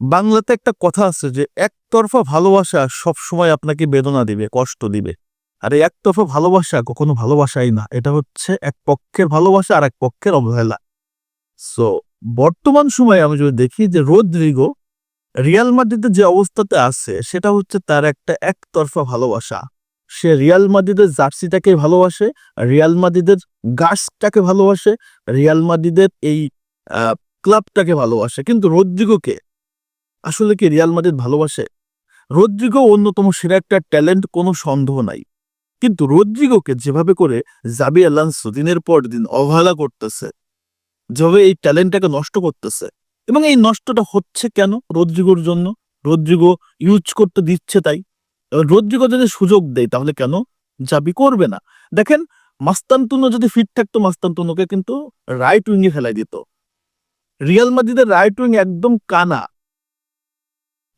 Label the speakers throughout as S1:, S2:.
S1: বাংলাতে একটা কথা আছে যে, একতরফা ভালোবাসা সব সময় আপনাকে বেদনা দিবে, কষ্ট দিবে। আর এই একতরফা ভালোবাসা কখনো ভালোবাসাই না। এটা হচ্ছে এক পক্ষের ভালোবাসা আর এক পক্ষের অবহেলা। সো বর্তমান সময়ে আমি যদি দেখি যে, রোদ্রিগো রিয়াল মাদ্রিদের যে অবস্থাতে আছে, সেটা হচ্ছে তার একটা একতরফা ভালোবাসা। সে রিয়াল মাদ্রিদের জার্সিটাকে ভালোবাসে, রিয়াল মাদ্রিদের গাছটাকে ভালোবাসে, রিয়াল মাদ্রিদের এই ক্লাবটাকে ভালোবাসে। কিন্তু রদ্রিগোকে আসলে কি রিয়াল মাদ্রিদ ভালোবাসে? রদ্রিগো অন্যতম সেরা একটা ট্যালেন্ট কোনো সন্দেহ নাই। কিন্তু রদ্রিগোকে যেভাবে করে জাবি আলান্সো দিনের পর দিন অবহেলা করতেছে, যেভাবে এই ট্যালেন্টটাকে নষ্ট করতেছে, এবং এই নষ্টটা হচ্ছে কেন রদ্রিগোর জন্য? রদ্রিগো ইউজ করতে দিচ্ছে তাই। রদ্রিগো যদি সুযোগ দেয় তাহলে কেন জাবি করবে না? দেখেন মাস্তান্তুনো যদি ফিট থাকতো মাস্তান্তুনোকে কিন্তু রাইট উইংয়ে ফেলাই দিত। রিয়াল মাদ্রিদের রাইট উইং একদম কানা।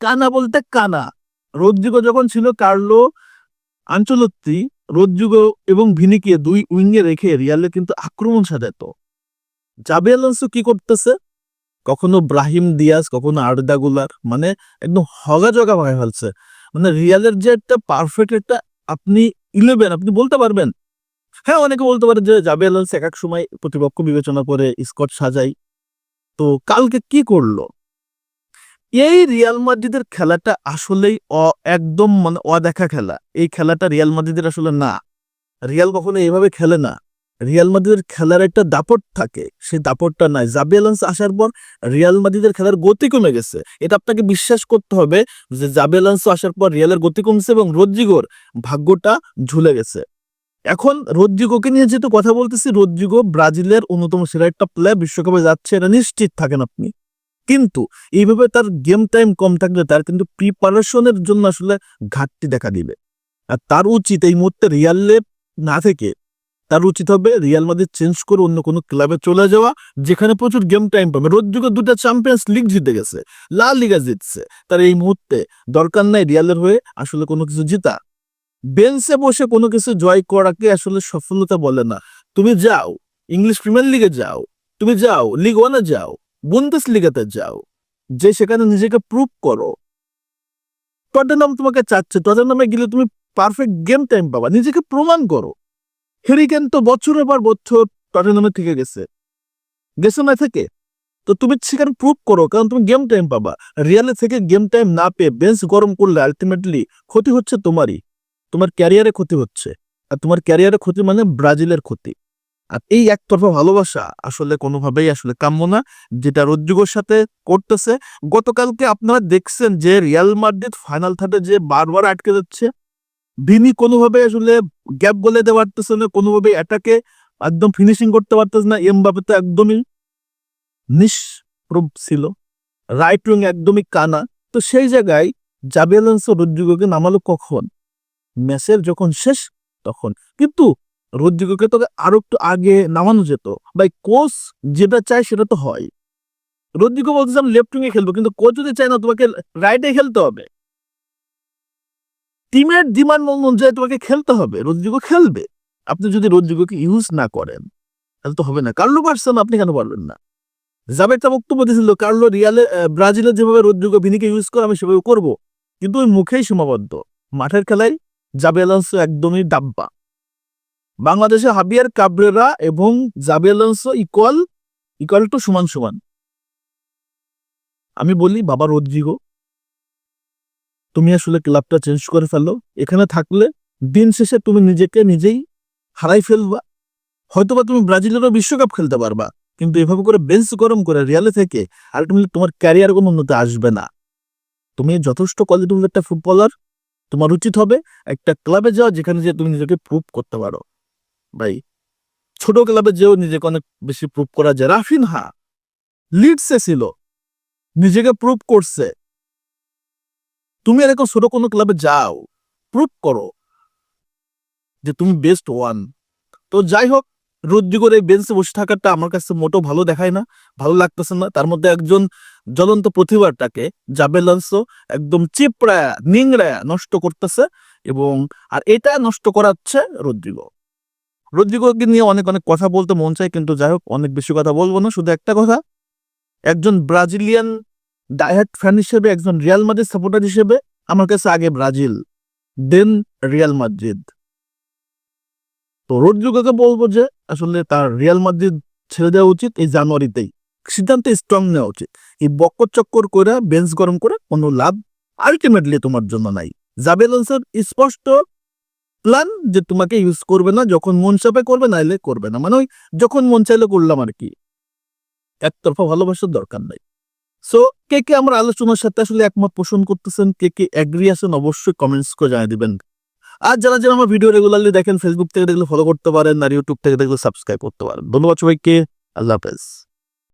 S1: কানা বলতে কানা। রদ্রিগো যখন ছিল কার্লো আঞ্চলত্তি, রদ্রিগো এবং ভিনিকে দুই উইঙ্গে রেখে রিয়ালে কিন্তু আক্রমণ সাজাতো। জাবি আলোনসো কি করতেছে? কখনো ব্রাহিম দিয়াস কখনো আর্দা গুলার মানে একদম হগা জগা ভাঙে ফেলছে। মানে রিয়ালের যে একটা পারফেক্ট একটা, আপনি ইলেভেন আপনি বলতে পারবেন। হ্যাঁ অনেকে বলতে পারে যে জাবি আলোনসো এক এক সময় প্রতিপক্ষ বিবেচনা করে স্কট সাজাই তো কালকে কি করল? এই রিয়াল মাদ্রিদের খেলাটা আসলেই অ- একদম মানে অদেখা খেলা। এই খেলাটা রিয়াল মাদ্রিদের আসলে না। রিয়াল কখনো এইভাবে খেলে না। রিয়াল মাদ্রিদের খেলার একটা দাপট থাকে। সেই দাপটটা নাই। জাবি আলোনস আসার পর রিয়াল মাদ্রিদের খেলার গতি কমে গেছে। এটা আপনাকে বিশ্বাস করতে হবে যে জাবি আলোনসো আসার পর রিয়ালের গতি কমছে এবং রদ্রিগোর ভাগ্যটা ঝুলে গেছে। এখন রদ্রিগোকে নিয়ে যেহেতু কথা বলতেছি, রদ্রিগো ব্রাজিলের অন্যতম সেরা একটা প্লেয়ার বিশ্বকাপে যাচ্ছে এটা নিশ্চিত থাকেন আপনি। কিন্তু এইভাবে তার গেম টাইম কম থাকলে তার কিন্তু প্রিপারেশনের জন্য আসলে ঘাটতি দেখা দিবে। আর তার উচিত এই মুহূর্তে রিয়াল রিয়ালে না থেকে তার উচিত হবে রিয়াল মাদ্রিদ চেঞ্জ করে অন্য কোনো ক্লাবে চলে যাওয়া, যেখানে প্রচুর গেম টাইম পাবে। রোদ্রিগো দুটা চ্যাম্পিয়ন্স লিগ জিতে গেছে লা লিগা জিতছে। তার এই মুহূর্তে দরকার নাই রিয়ালের হয়ে আসলে কোনো কিছু জিতা। বেঞ্চে বসে কোনো কিছু জয় করাকে আসলে সফলতা বলে না। তুমি যাও ইংলিশ প্রিমিয়ার লিগে যাও, তুমি যাও লিগ ওয়ানে যাও বুন্দেস লিগাতে যাও, যে সেখানে নিজেকে প্রুভ করো। টটেনাম তোমাকে চাচ্ছে টটেনামে গেলে তুমি পারফেক্ট গেম টাইম পাবা, নিজেকে প্রমাণ করো। হেরিকেন তো বছরের পর বছর টটেনামে থেকে গেছে। গেছে না থেকে? তো তুমি সেখানে প্রুভ করো, কারণ তুমি গেম টাইম পাবা। রিয়ালে থেকে গেম টাইম না পেয়ে বেঞ্চ গরম করলে আলটিমেটলি ক্ষতি হচ্ছে তোমারই। তোমার ক্যারিয়ারে ক্ষতি হচ্ছে। আর তোমার ক্যারিয়ারে ক্ষতি মানে ব্রাজিলের ক্ষতি। আর এই একতরফা ভালোবাসা আসলে কোনোভাবেই আসলে কাম্য না। যেটা রদ্রিগোর সাথে করতেছে। গতকালকে আপনারা দেখছেন যে রিয়াল মাদ্রিদ ফাইনাল থার্ডে যে বারবার আটকে যাচ্ছে, ভিনি কোনোভাবে আসলে গ্যাপ গলে দিতে পারতেছে না, কোনোভাবে এটাকে একদম ফিনিশিং করতে পারতেছে না। এম এমবাপে তো একদমই নিষ্প্রভ ছিল। রাইট উইং একদমই কানা। তো সেই জায়গায় জাবেলেন্সো রদ্রিগোকে নামালো কখন? ম্যাচের যখন শেষ, তখন। কিন্তু রদ্রিগোকে তো আরও একটু আগে নামানো যেত। ভাই কোচ যেটা চায় সেটা তো হয়। রদ্রিগো বলতেছে আমি লেফট উইংয়ে খেলব কিন্তু কোচ যদি চায় না তোমাকে রাইটে খেলতে হবে। টিমের ডিমান্ড অনুযায়ী তোমাকে খেলতে হবে রদ্রিগো খেলবে। আপনি যদি রদ্রিগোকে ইউজ না করেন তাহলে তো হবে না। কার্লো পারছেন আপনি কেন পারবেন না? জাবের তা বক্তব্য দিয়েছিল কার্লো রিয়ালে আহ, ব্রাজিলের যেভাবে রদ্রিগো ভিনিকে ইউজ করে আমি সেভাবে করব। কিন্তু ওই মুখেই সীমাবদ্ধ। মাঠের খেলায় জাবে একদমই ডাব্বা। বাংলাদেশে হাবিয়ার কাবরেরা এবং Xabi Alonso equal equal to সমান সমান। আমি বলি, বাবা রদ্রিগো, তুমি আসলে ক্লাবটা চেঞ্জ করে ফেলো। এখানে থাকলে দিন শেষে তুমি নিজেকে নিজেই হারাই ফেলবা। হয়তোবা তুমি ব্রাজিলেরও বিশ্বকাপ খেলতে পারবা, কিন্তু এভাবে করে বেঞ্চ গরম করে রিয়ালে থেকে আলটিমেটলি তোমার ক্যারিয়ার কোনো উন্নতি আসবে না। তুমি যথেষ্ট কোয়ালিটিফুল একটা ফুটবলার তোমার উচিত হবে একটা ক্লাবে যাওয়া যেখানে যে তুমি নিজেকে প্রুভ করতে পারো। ভাই, ছোট ক্লাবে যেও নিজেকে অনেক বেশি প্রুভ করা যায়। রাফিনহা লিডসে ছিল, নিজেকে প্রুভ করছে। তুমি এরকম ছোট কোনো ক্লাবে যাও প্রুভ করো যে তুমি বেস্ট ওয়ান তো যাই হোক, রোদ্রিগোর এই বেঞ্চে বসে থাকাটা আমার কাছে মোটো ভালো দেখায় না, ভালো লাগতেছে না। তার মধ্যে একজন জ্বলন্ত প্রতিভাটাকে জাবেলান্সো একদম চিপড়ায়া, নিংড়ায়া নষ্ট করতেছে এবং, আর এটা নষ্ট করাচ্ছে রদ্রিগো। রদ্রিগোকে নিয়ে অনেক অনেক কথা বলতে মন চায়, কিন্তু যাই হোক, অনেক বেশি কথা বলব না। শুধু একটা কথা, একজন ব্রাজিলিয়ান ডায়াট ফ্যান হিসেবে, একজন রিয়াল মাদ্রিদ সাপোর্টার হিসেবে, আমার কাছে আগে ব্রাজিল দেন রিয়াল মাদ্রিদ তো রোড্রিগোকে বলব যে, আসলে তার রিয়াল মাদ্রিদ ছেড়ে দেওয়া উচিত এই জানুয়ারিতেই। সিদ্ধান্ত স্ট্রং নেওয়া উচিত। এই বক্কর চক্কর করে বেঞ্চ গরম করে কোনো লাভ আলটিমেটলি তোমার জন্য নাই। জাবেল স্পষ্ট প্ল্যান যে তোমাকে ইউজ করবে না, যখন মন চাপে করবে, নাইলে করবে না। মানে ওই যখন মন চাইলে করলাম আর কি। একতরফা ভালোবাসার দরকার নাই। সো কে কে আমার আলোচনার সাথে আসলে একমত পোষণ করতেছেন, কে কে অ্যাগ্রি আছেন, অবশ্যই কমেন্টস করে জানিয়ে দিবেন। আর যারা যারা আমার ভিডিও রেগুলারলি দেখেন ফেসবুক থেকে দেখলে ফলো করতে পারেন, আর ইউটিউব থেকে দেখলে সাবস্ক্রাইব করতে পারেন। ধন্যবাদ সবাইকে। আল্লাহ হাফেজ।